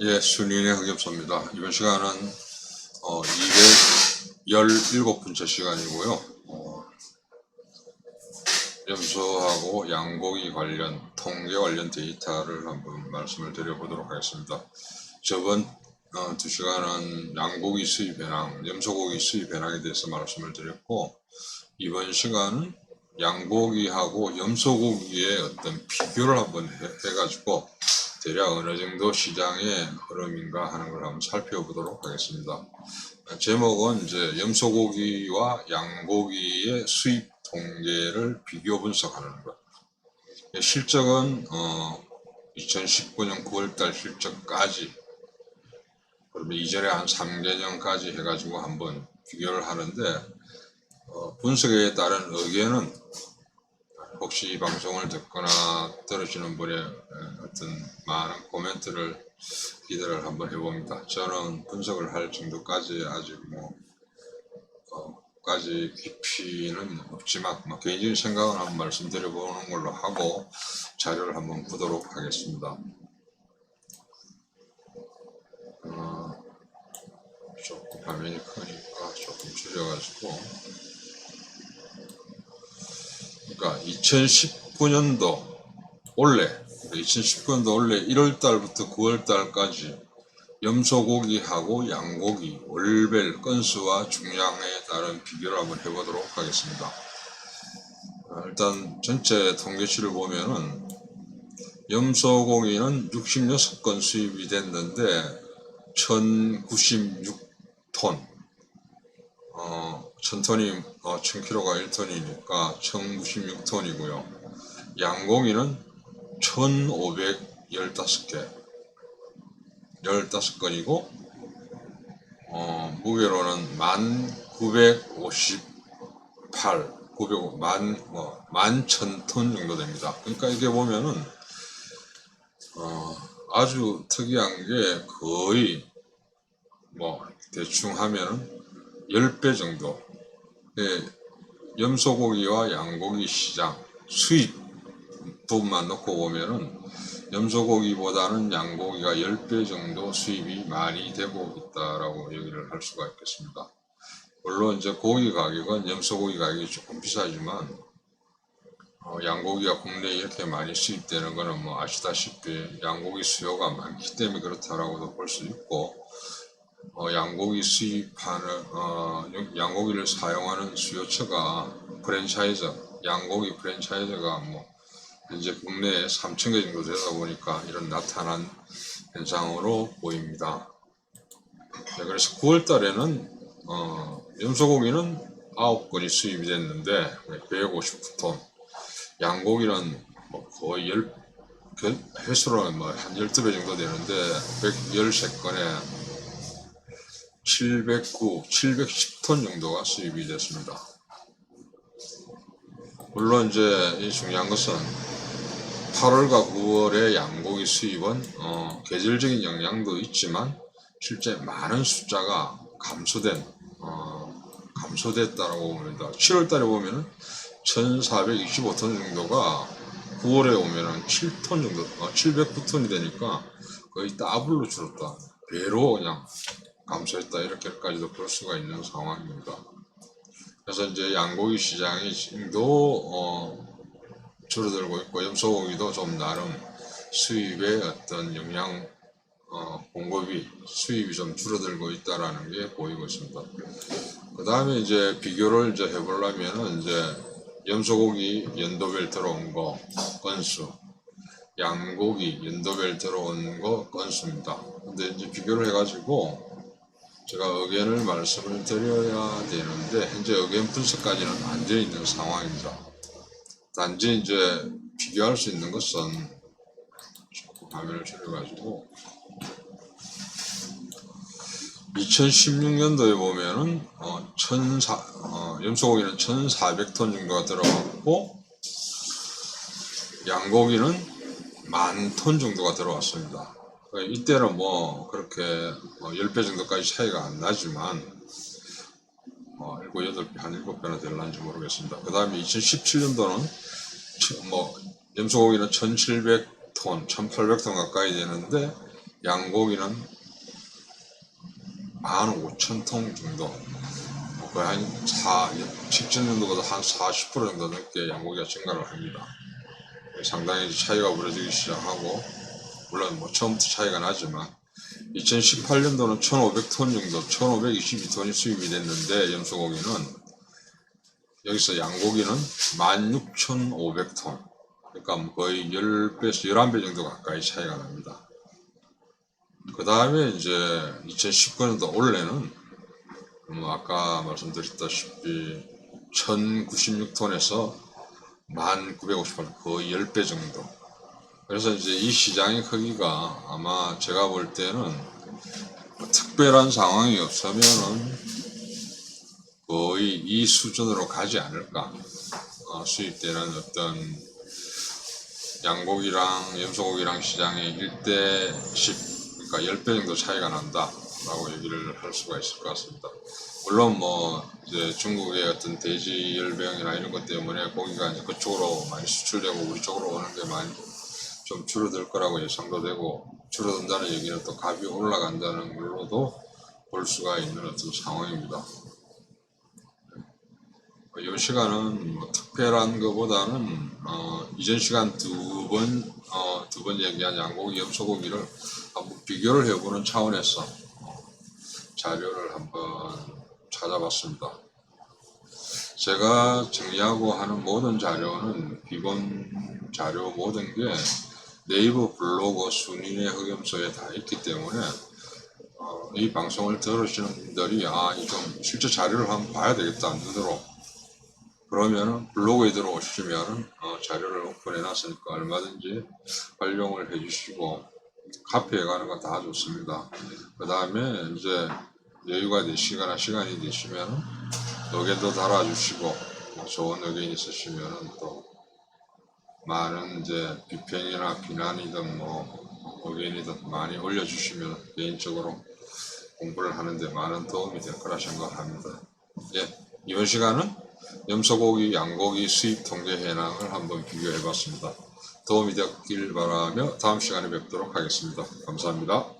예, 순인의 흑엽소입니다. 이번 시간은 어, 217번째 시간이고요. 어, 염소하고 양고기 관련 통계 관련 데이터를 한번 말씀을 드려보도록 하겠습니다. 저번 어, 두 시간은 양고기 수입 현황, 염소고기 수입 현황에 대해서 말씀을 드렸고 이번 시간은 양고기하고 염소고기의 어떤 비교를 한번 해, 해가지고 대략 어느 정도 시장의 흐름인가 하는 걸 한번 살펴보도록 하겠습니다. 제목은 이제 염소고기와 양고기의 수입 통계를 비교 분석하는 것. 실적은 어, 2019년 9월달 실적까지 그러면 이전에 한 3개년까지 해가지고 한번 비교를 하는데 어, 분석에 따른 의견은 혹시 이 방송을 듣거나 들으시는 분의 에, 어떤 많은 코멘트를 기대를 한번 해봅니다. 저는 분석을 할 정도까지 아직 뭐 어, 까지 깊이는 없지만 뭐 개인적인 생각은 한번 말씀드려보는 걸로 하고 자료를 한번 보도록 하겠습니다. 어, 조금 화면이 크니까 조금 줄여가지고 그러니까 2019년도 올해 2019년도 올해 1월 달부터 9월 달까지 염소고기하고 양고기 월별 건수와 중량에 따른 비교를 한번 해보도록 하겠습니다. 아, 일단 전체 통계치를 보면은 염소고기는 66건 수입이 됐는데 1096톤 어, 1000톤이 어, 1000kg가 1톤이니까 1096톤이고요. 양고기는 1515개 15건이고 어, 무게로는 1958 900, 만, 뭐, 만 천 톤 정도 됩니다. 그러니까 이게 보면은, 어, 아주 특이한 게 거의, 뭐, 대충 하면은 10배 정도. 의 염소고기와 양고기 시장 수입 부분만 놓고 보면은 염소고기보다는 양고기가 10배 정도 수입이 많이 되고 있다라고 얘기를 할 수가 있겠습니다. 물론 이제 고기 가격은 염소고기 가격이 조금 비싸지만 어, 양고기가 국내에 이렇게 많이 수입되는 것은 뭐 아시다시피 양고기 수요가 많기 때문에 그렇다라고도 볼 수 있고 어, 양고기 수입하는 어, 양고기를 사용하는 수요처가 프랜차이즈 양고기 프랜차이즈가 뭐 현재 국내에 3천 개 정도 되다 보니까 이런 나타난 현상으로 보입니다. 네, 그래서 9월 달에는 어, 염소고기는 9건이 수입이 됐는데 159톤 양고기는 뭐 거의 10, 그 횟수로는 뭐한 12배 정도 되는데 113건에 709, 710톤 정도가 수입이 됐습니다. 물론 이제 이 중요한 것은 8월과 9월의 양고기 수입은 어, 계절적인 영향도 있지만 실제 많은 숫자가 감소된 어, 감소됐다라고 봅니다. 7월 달에 보면은 1,425톤 정도가 9월에 오면은 7톤 정도, 어, 709톤이 되니까 거의 더블로 줄었다. 배로 그냥 감소했다 이렇게까지도 볼 수가 있는 상황입니다. 그래서 이제 양고기 시장이 지금도 어, 줄어들고 있고 염소고기도 좀 나름 수입의 어떤 영양 어, 공급이 수입이 좀 줄어들고 있다라는 게 보이고 있습니다. 그 다음에 이제 비교를 이제 해보려면은 이제 염소고기 연도별 들어온 거 건수, 양고기 연도별 들어온 거 건수입니다. 근데 이제 비교를 해가지고 제가 의견을 말씀을 드려야 되는데 현재 의견 분석까지는 안 되어 있는 상황입니다. 단지 이제 비교할 수 있는 것은 조금 화면을 줄여가지고 2016년도에 보면은 어, 1,400, 어, 염소고기는 1,400톤 정도가 들어갔고 양고기는 만 톤 정도가 들어왔습니다. 그러니까 이때는 뭐 그렇게 뭐 10배 정도까지 차이가 안 나지만 뭐 7, 8배, 한 7배나 될란지 모르겠습니다. 그 다음에 2017년도는 뭐 염소고기는 1,700톤, 1,800톤 가까이 되는데 양고기는 15,000통 정도 뭐 거의 한 4, 직전 정도보다 한 40% 정도 넘게 양고기가 증가를 합니다. 상당히 차이가 벌어지기 시작하고 물론 뭐 처음부터 차이가 나지만 2018년도는 1,500톤 정도, 1,522톤이 수입이 됐는데 염소고기는 여기서 양고기는 16,500톤 그러니까 거의 10배에서 11배 정도 가까이 차이가 납니다. 그 다음에 이제 2019년도 올해는 뭐 아까 말씀드렸다시피 1096톤에서 1958톤 거의 10배 정도 그래서 이제 이 시장의 크기가 아마 제가 볼 때는 뭐 특별한 상황이 없으면은 거의 이 수준으로 가지 않을까 어, 수입되는 어떤 양고기랑 염소고기랑 시장의 1대 10 그러니까 10배 정도 차이가 난다 라고 얘기를 할 수가 있을 것 같습니다. 물론 뭐 이제 중국의 어떤 돼지 열병이나 이런 것 때문에 고기가 이제 그쪽으로 많이 수출되고 우리 쪽으로 오는 게 많이 좀 줄어들 거라고 예상도 되고 줄어든다는 얘기는 또 값이 올라간다는 걸로도 볼 수가 있는 어떤 상황입니다. 어, 이 시간은 뭐 특별한 것보다는 어, 이전 시간 두 번, 어, 두 번 얘기한 양고기, 염소고기를 한번 비교를 해보는 차원에서 어, 자료를 한번 찾아봤습니다. 제가 정리하고 하는 모든 자료는 기본 자료 모든 게 네이버 블로그 순인의 흑염소에 다 있기 때문에 어, 이 방송을 들으시는 분들이 아, 이좀 실제 자료를 한번 봐야 되겠다 눈으로 그러면은 블로그에 들어오시면 어, 자료를 오픈해 놨으니까 얼마든지 활용을 해 주시고 카페에 가는 건 다 좋습니다. 그 다음에 이제 여유가 되시거나 시간이 되시면 녹에도 달아주시고 뭐 좋은 의견 있으시면 또 많은 이제 비평이나 비난이든 뭐 의견이든 많이 올려주시면 개인적으로 공부를 하는데 많은 도움이 될 거라 생각합니다. 예, 이번 시간은 염소고기, 양고기 수입 통계 현황을 한번 비교해 봤습니다. 도움이 되었길 바라며 다음 시간에 뵙도록 하겠습니다. 감사합니다.